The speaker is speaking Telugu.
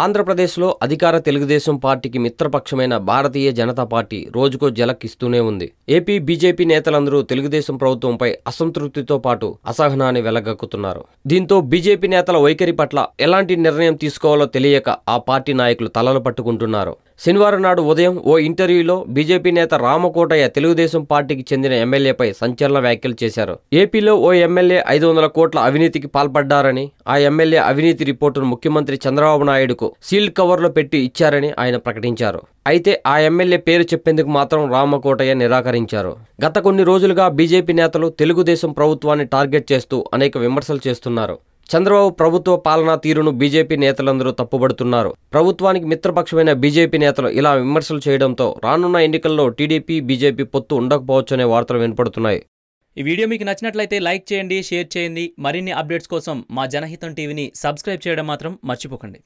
ఆంధ్రప్రదేశ్లో అధికార తెలుగుదేశం పార్టీకి మిత్రపక్షమైన భారతీయ జనతా పార్టీ రోజుకో జలక్ ఇస్తూనే ఉంది. ఏపీ బీజేపీ నేతలందరూ తెలుగుదేశం ప్రభుత్వంపై అసంతృప్తితో పాటు అసహనాన్ని వెలగక్కుతున్నారు. దీంతో బీజేపీ నేతల వైఖరి పట్ల ఎలాంటి నిర్ణయం తీసుకోవాలో తెలియక ఆ పార్టీ నాయకులు తలలు పట్టుకుంటున్నారు. శనివారం నాడు ఉదయం ఓ ఇంటర్వ్యూలో బీజేపీ నేత రామకోటయ్య తెలుగుదేశం పార్టీకి చెందిన ఎమ్మెల్యేపై సంచలన వ్యాఖ్యలు చేశారు. ఏపీలో ఓ ఎమ్మెల్యే ఐదు వందల కోట్ల అవినీతికి పాల్పడ్డారని ఆ ఎమ్మెల్యే అవినీతి రిపోర్టును ముఖ్యమంత్రి చంద్రబాబు నాయుడుకు సీల్డ్ కవర్లో పెట్టి ఇచ్చారని ఆయన ప్రకటించారు. అయితే ఆ ఎమ్మెల్యే పేరు చెప్పేందుకు మాత్రం రామకోటయ్య నిరాకరించారు. గత కొన్ని రోజులుగా బీజేపీ నేతలు తెలుగుదేశం ప్రభుత్వాన్ని టార్గెట్ చేస్తూ అనేక విమర్శలు చేస్తున్నారు. చంద్రబాబు ప్రభుత్వ పాలనా తీరును బీజేపీ నేతలందరూ తప్పుబడుతున్నారు. ప్రభుత్వానికి మిత్రపక్షమైన బీజేపీ నేతలు ఇలా విమర్శలు చేయడంతో రానున్న ఎన్నికల్లో టీడీపీ బీజేపీ పొత్తు ఉండకపోవచ్చనే వార్తలు వినపడుతున్నాయి. ఈ వీడియో మీకు నచ్చినట్లయితే లైక్ చేయండి షేర్ చేయండి. మరిన్ని అప్డేట్స్ కోసం మా జనహితం టీవీని సబ్స్క్రైబ్ చేయడం మాత్రం మర్చిపోకండి.